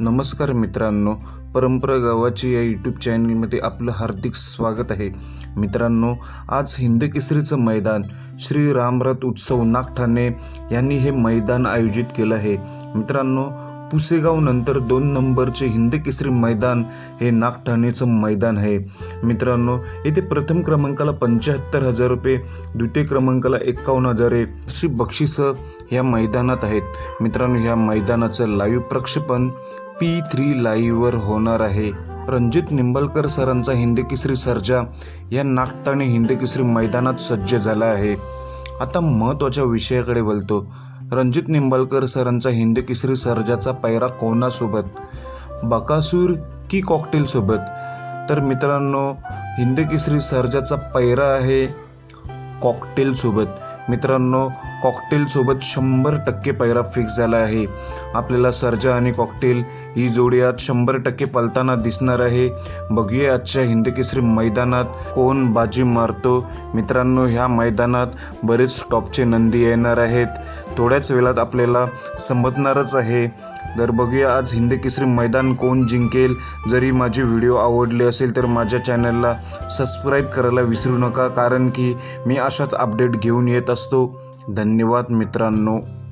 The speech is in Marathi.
नमस्कार मित्रांनो परंपरा गावाची या यूट्यूब चॅनलमध्ये आपलं हार्दिक स्वागत आहे. मित्रांनो आज हिंद केसरीचं मैदान श्री रामरथ उत्सव नागठाणे यांनी हे मैदान आयोजित केलं आहे. मित्रांनो पुसेगाव नंतर दोन नंबरचे हिंद केसरी मैदान हे नागठाणेचं मैदान आहे. मित्रांनो येथे प्रथम क्रमांकाला पंच्याहत्तर हजार रुपये द्वितीय क्रमांकाला एक्कावन्न हजारे अशी बक्षिसं ह्या मैदानात आहेत. मित्रांनो ह्या मैदानाचं लाईव्ह प्रक्षेपण पी थ्री लाईव्हवर होणार आहे. रणजित निंबलकर सरांचा हिंदकेसरी सर्जा या नागटाणे हिंदकेसरी मैदानात सज्ज झाला आहे. आता महत्त्वाच्या विषयाकडे बोलतो रणजित निंबाळकर सरांचा हिंदकेसरी सर्जाचा पैरा कोणासोबत? बकासूर की कॉकटेलसोबत तर मित्रांनो हिंदकेसरी सर्जाचा पैरा आहे कॉकटेलसोबत मित्रांनो कॉकटेलसोबत शंभर टक्के पैरा फिक्स झाला आहे. आपल्याला सर्जा आणि कॉकटेल ही जोडी आज शंभर टक्के पलताना दिसणार आहे. बघूया आजच्या हिंदकेसरी मैदानात कोण बाजी मारतो. मित्रांनो ह्या मैदानात बरेच टॉपचे नंदी येणार आहेत. थोड्याच वेळात आपल्याला समजणारच आहे. तर बघूया आज हिंदकेसरी मैदान कोण जिंकेल? जरी माझे व्हिडिओ आवडले असेल तर माझ्या चॅनलला सबस्क्राईब करायला विसरू नका कारण की मी अशाच अपडेट घेऊन येत असतो. धन्यवाद मित्रांनो.